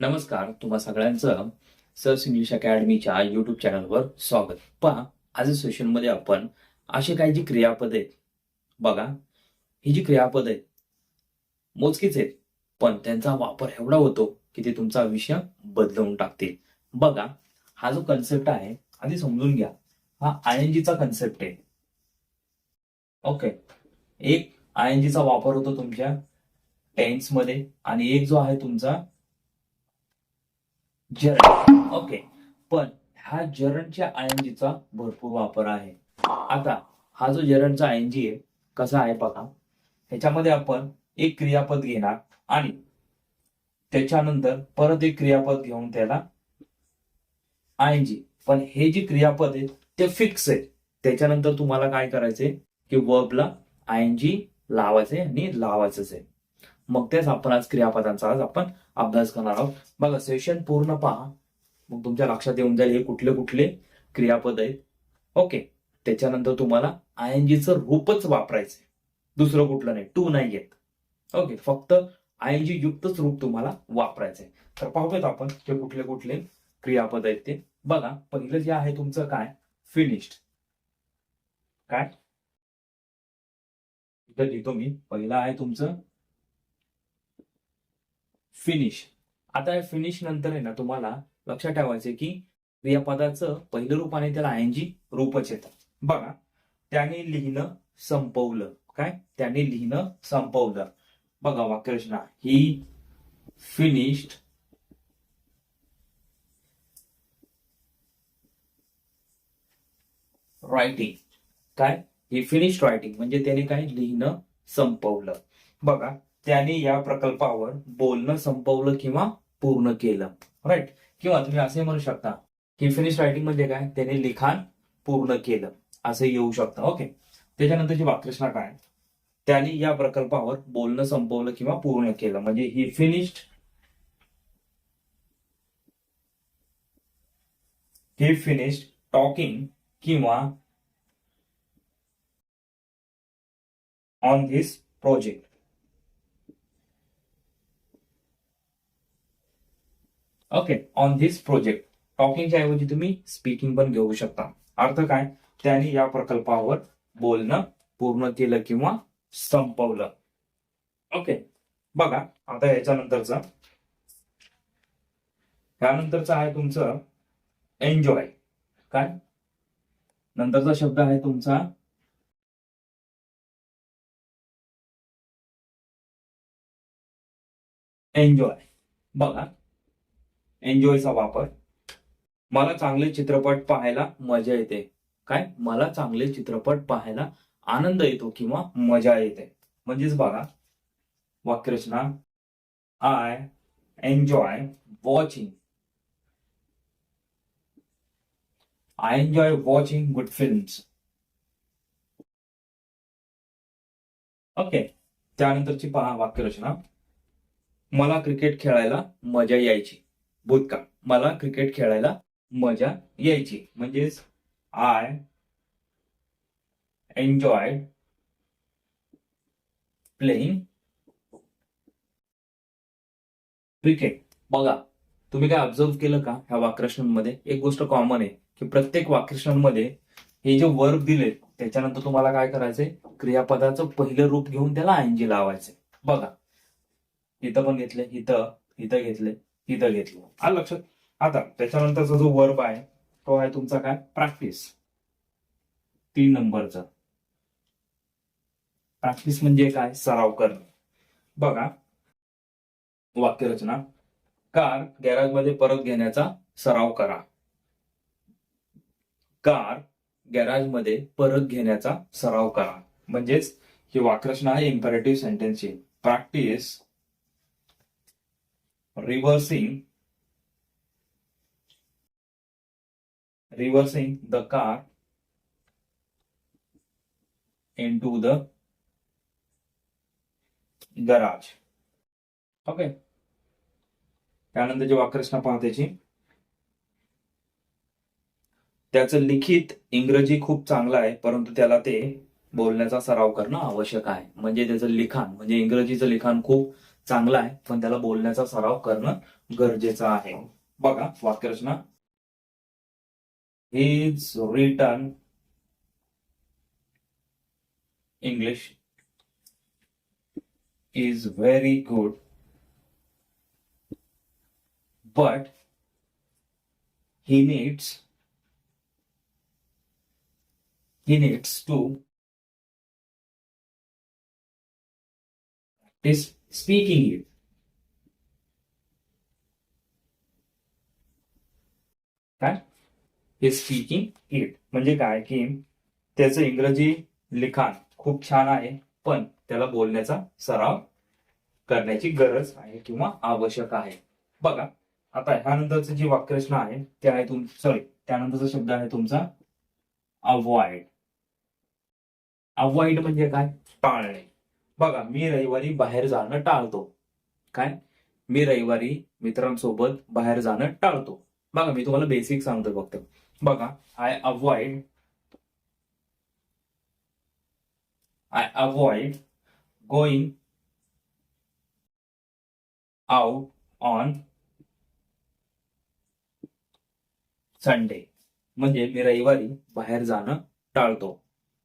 नमस्कार तुम्हा सगळ्यांचं सर्स इंग्लिश अकॅडमीच्या युट्यूब चॅनलवर स्वागत. पहा आज सेशनमध्ये आपण असे काही जी क्रियापद आहेत बघा ही जी क्रियापद आहेत मोजकीच आहेत पण त्यांचा वापर एवढा होतो की ते तुमचा विषय बदलवून टाकतील. बघा हा जो कन्सेप्ट आहे आधी समजून घ्या. हा आय एन जीचा कन्सेप्ट आहे. ओके एक आय एन जीचा वापर होतो तुमच्या टेन्समध्ये आणि एक जो आहे तुमचा जरण ओके पण ह्या जरणच्या आयनजीचा भरपूर वापर आहे. आता हा जो जरणचा आयनजी आहे कसा आहे बघा. ह्याच्यामध्ये आपण एक क्रियापद घेणार आणि त्याच्यानंतर परत एक क्रियापद घेऊन त्याला आयनजी पण हे जे क्रियापद आहे ते फिक्स आहे त्याच्यानंतर तुम्हाला काय करायचंय की वर्बला आयनजी लावायचे आणि लावायचंच आहे. मग तेच आपण आज क्रियापदांचा आज आपण अभ्यास करणार आहोत. बघा सेशन पूर्ण पहा. मग तुमच्या लक्षात येऊन जाईल हे कुठले कुठले क्रियापद आहेत. ओके त्याच्यानंतर तुम्हाला आय एन जीचं रूपच वापरायचंय. दुसरं कुठलं नाही. टू नाही येत. ओके फक्त आय एन जी युक्तच रूप तुम्हाला वापरायचंय. तर पाहूयात आपण ते कुठले कुठले क्रियापद आहेत ते. बघा पहिलं जे आहे तुमचं काय? फिनिश्ड काय? इथं लिहितो मी. पहिलं आहे तुमचं फिनिश आता या फिनिश नंतर आहे ना तुम्हाला लक्षात ठेवायचं की क्रियापदाचं पहिलं रूप आणि त्याला आयनजी रूपच येतात बघा त्याने लिहिणं संपवलं. काय? त्याने लिहिणं संपवलं. बघा वाक्यरचना. ही फिनिश्ड रायटिंग काय? ही फिनिश्ड रायटिंग म्हणजे त्याने काय? लिहिणं संपवलं. बघा त्यांनी या प्रकल्पावर बोलणं संपवलं किंवा पूर्ण केलं. राईट किंवा तुम्ही असे म्हणू शकता की फिनिश रायटिंग म्हणजे काय? त्याने लिखाण पूर्ण केलं. असं येऊ शकतं. ओके त्याच्यानंतरची वाक्यरचना काय? त्याने या प्रकल्पावर बोलणं संपवलं किंवा पूर्ण केलं. म्हणजे he finished he finished talking किंवा on this project okay on this project टॉकिंगच्या ऐवजी तुम्ही स्पीकिंग पण घेऊ शकता. अर्थ काय? त्यांनी या प्रकल्पावर बोलणं पूर्ण केलं किंवा संपवलं. ओके बघा आता याच्यानंतरचा. त्यानंतरचं आहे तुमचं एन्जॉय काय? नंतरचा शब्द आहे तुमचा एन्जॉय बघा. एन्जॉयचा वापर. मला चांगले चित्रपट पाहायला मजा येते. काय? मला चांगले चित्रपट पाहायला आनंद येतो किंवा मजा येते. म्हणजेच बघा वाक्यरचना I enjoy watching I enjoy watching good films okay त्यानंतरची पहा वाक्यरचना मला क्रिकेट खेळायला मजा यायची. भूतकाळ मला क्रिकेट खेळायला मजा यायची. म्हणजेच आय एन्जॉय प्लेइंग क्रिकेट बघा तुम्ही काय ऑब्झर्व केलं का ह्या वाक्यरचनांमध्ये? एक गोष्ट कॉमन आहे की प्रत्येक वाक्यरचनांमध्ये हे जे वर्ब दिले त्याच्यानंतर तुम्हाला काय करायचंय? क्रियापदाचं पहिलं रूप घेऊन त्याला आयनजी लावायचंय. बघा इथं पण घेतले इथं इथं घेतले तिथं घेतलं. आलं लक्षात. आता त्याच्यानंतरचा जो वर्ब आहे तो आहे तुमचा काय? प्रॅक्टिस तीन नंबरचा. प्रॅक्टिस म्हणजे काय? सराव करणे. बघा. वाक्यरचना. कार गॅरेजमध्ये परत घेण्याचा सराव करा. कार गॅरेजमध्ये परत घेण्याचा सराव करा. म्हणजेच ही वाक्यरचना आहे imperative सेंटेन्सची practice reversing reversing the car into the garage. Okay त्यानंतर जे पहा पाहतेची त्याचं लिखित इंग्रजी खूप चांगलं आहे परंतु त्याला ते बोलण्याचा सराव करणं आवश्यक आहे म्हणजे त्याचं लिखाण म्हणजे इंग्रजीचं लिखाण खूप चांगला आहे पण त्याला बोलण्याचा सराव करणं गरजेचं आहे. बघा वाक्यरचना. His written English is very good but he needs he needs to practice speaking it. काय? हे स्पीकिंग इट म्हणजे काय? की त्याचं इंग्रजी लिखाण खूप छान आहे पण त्याला बोलण्याचा सराव करण्याची गरज आहे किंवा आवश्यक आहे. बघा आता ह्यानंतरचं जी वाक्यरचना आहे ते आहे तुम सॉरी त्यानंतरचा शब्द आहे तुमचा अवॉइड अवॉइड म्हणजे काय? टाळणे. बघा मी रविवारी बाहेर जाणं टाळतो. काय? मी रविवारी मित्रांसोबत बाहेर जाणं टाळतो. बघा मी तुम्हाला बेसिक सांगतो फक्त. बघा I avoid I avoid going out on Sunday म्हणजे मी रविवारी बाहेर जाणं टाळतो.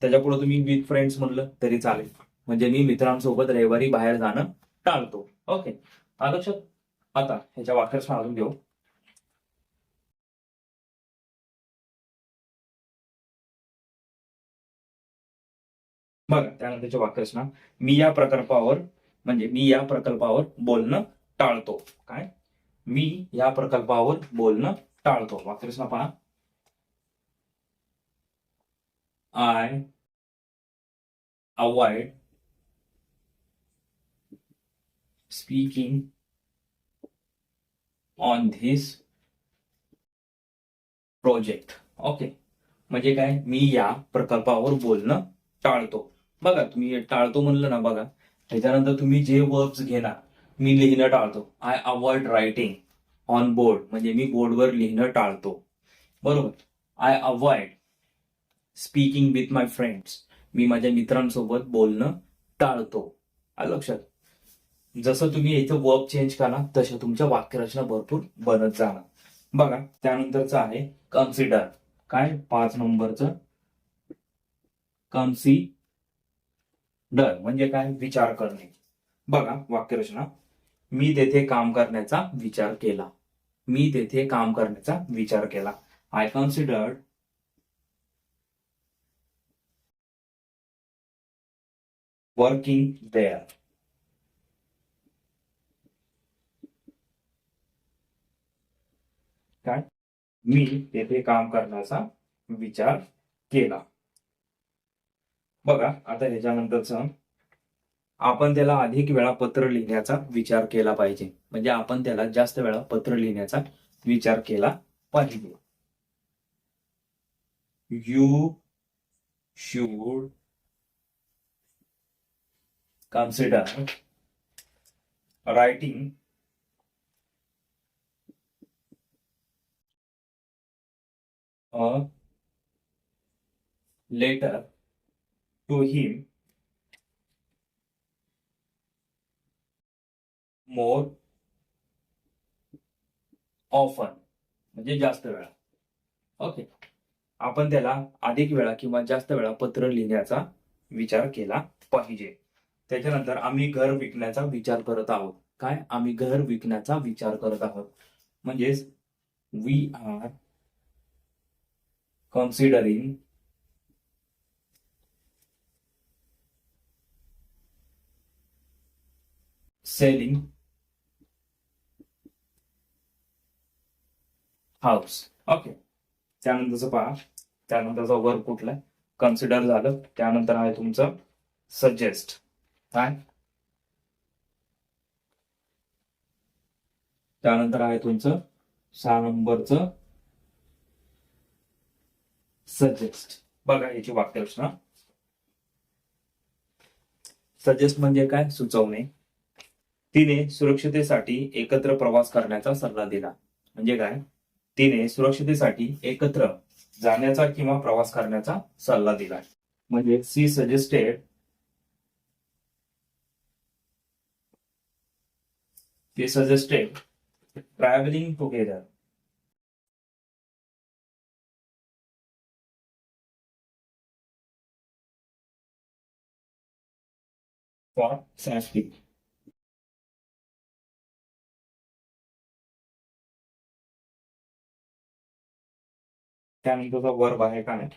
त्याच्यापुढे तुम्ही विथ फ्रेंड्स म्हणलं तरी चालेल. म्हणजे मी मित्रांसोबत रविवारी बाहेर जाणं टाळतो. ओके आदर्श आता ह्याच्या वाक्यास मारून घेऊ. बघा त्यानंतरच्या वाक्यरचना मी या प्रकल्पावर म्हणजे मी या प्रकल्पावर बोलणं टाळतो. काय? मी या प्रकल्पावर बोलणं टाळतो. वाक्यरचना पहा I avoid speaking on this project okay म्हणजे काय? मी या प्रकल्पावर बोलणं टाळतो. बघा तुम्ही टाळतो म्हणलं ना बघा त्याच्यानंतर तुम्ही जे वर्ब्स घेणार मी लिहिणं टाळतो. I avoid writing on board म्हणजे मी बोर्डवर लिहिणं टाळतो. बरोबर? I avoid speaking with my friends मी माझ्या मित्रांसोबत बोलणं टाळतो. लक्षात? जसं तुम्ही इथं वर्ब चेंज करा तशा तुमच्या वाक्यरचना भरपूर बनत जाणार. बघा त्यानंतरचं आहे कन्सिडर काय? पाच नंबरचं कन्सिडर म्हणजे काय? विचार करणे. बघा वाक्यरचना. मी तेथे काम करण्याचा विचार केला. मी तेथे काम करण्याचा विचार केला. आय कन्सिडर्ड वर्किंग देअर काय? मी तेथे काम करण्याचा विचार केला. बघा आता ह्याच्यानंतरच आपण त्याला अधिक वेळा पत्र लिहिण्याचा विचार केला पाहिजे. म्हणजे आपण त्याला जास्त वेळा पत्र लिहिण्याचा विचार केला पाहिजे. You should consider writing a letter to him more often म्हणजे जास्त वेळा. ओके आपण त्याला अधिक वेळा किंवा जास्त वेळा पत्र लिहिण्याचा विचार केला पाहिजे. त्याच्यानंतर आम्ही घर विकण्याचा विचार करत आहोत. काय? आम्ही घर विकण्याचा विचार करत आहोत. म्हणजेच we are considering selling house okay त्यानंतरचं पहा. त्यानंतरचा वर्क कुठला कन्सिडर झालं. त्यानंतर आहे तुमचं सजेस्ट काय? त्यानंतर आहे तुमचं सहा नंबरचं सजेस्ट. बघा याची वाक्यरचना. सजेस्ट म्हणजे काय? सुचवणे. तिने सुरक्षतेसाठी एकत्र प्रवास करण्याचा सल्ला दिला. म्हणजे काय? तिने सुरक्षतेसाठी एकत्र जाण्याचा किंवा प्रवास करण्याचा सल्ला दिला. म्हणजे she suggested they suggested travelling together. For safety. त्यानंतरचा वर्ब आहे काय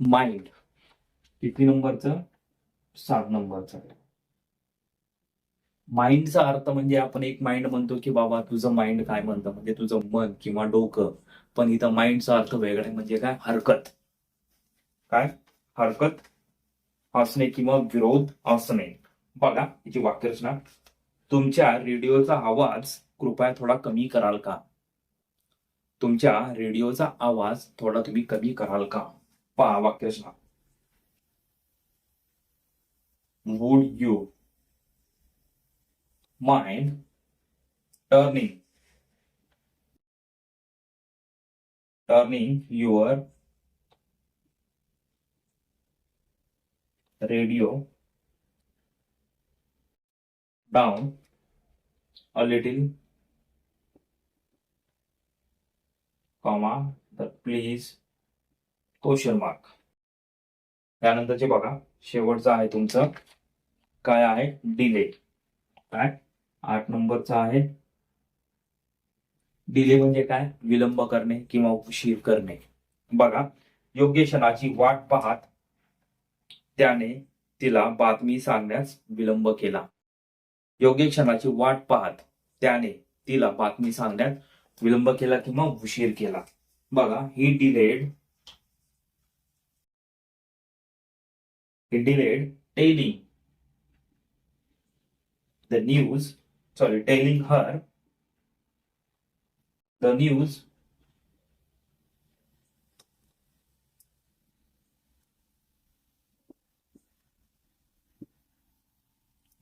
माइंड किती नंबरचं? सात नंबरचं. माइंडचा अर्थ म्हणजे आपण एक माइंड म्हणतो की बाबा तुझं माइंड काय म्हणतं? म्हणजे तुझं मन किंवा डोकं. पण इथं माइंडचा अर्थ वेगळा आहे म्हणजे काय? हरकत. काय? हरकत? असणे किंवा विरोध असणे बघा याची वाक्यरचना. तुमच्या रेडिओचा आवाज कृपया थोडा कमी कराल का? तुमच्या रेडिओचा आवाज थोडा तुम्ही कमी कराल का? पहा वाक्यरचना. Would you mind turning turning your radio down a little comma the please question mark. त्यानंतरचे बघा शेवटचा आहे तुमचं. काय आहे? डिले. काय? आठ नंबरचा आहे. डिले म्हणजे काय? विलंब करणे किंवा उशीर करणे. बघा योग्य क्षणाची वाट पाहत त्याने तिला बातमी सांगण्यास विलंब केला. योग्य क्षणाची वाट पाहत त्याने तिला बातमी सांगण्यात विलंब केला किंवा उशीर केला. बघा he delayed he delayed telling the news sorry telling her the news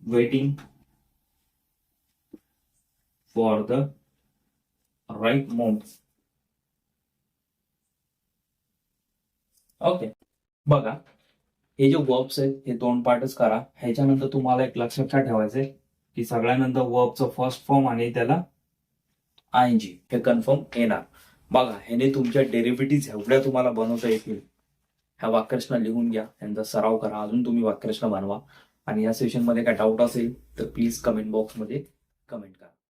waiting for the right moment. Okay बघा हे जे वर्ब्स आहेत हे दोन पार्टच करा. ह्याच्यानंतर तुम्हाला एक लक्षात काय ठेवायचंय की सगळ्यानंतर वर्बचं फर्स्ट फॉर्म आणि त्याला आय जी हे कन्फर्म येणार. बघा ह्याने तुमच्या डेरिव्हेटिव्ह एवढ्या तुम्हाला बनवता येतील. ह्या वाक्यरचना लिहून घ्या. यांचा सराव करा. अजून तुम्ही वाक्यरचना बनवा. आणि या सेशनमध्ये काय डाऊट असेल तर प्लीज कमेंट बॉक्समध्ये कमेंट करा.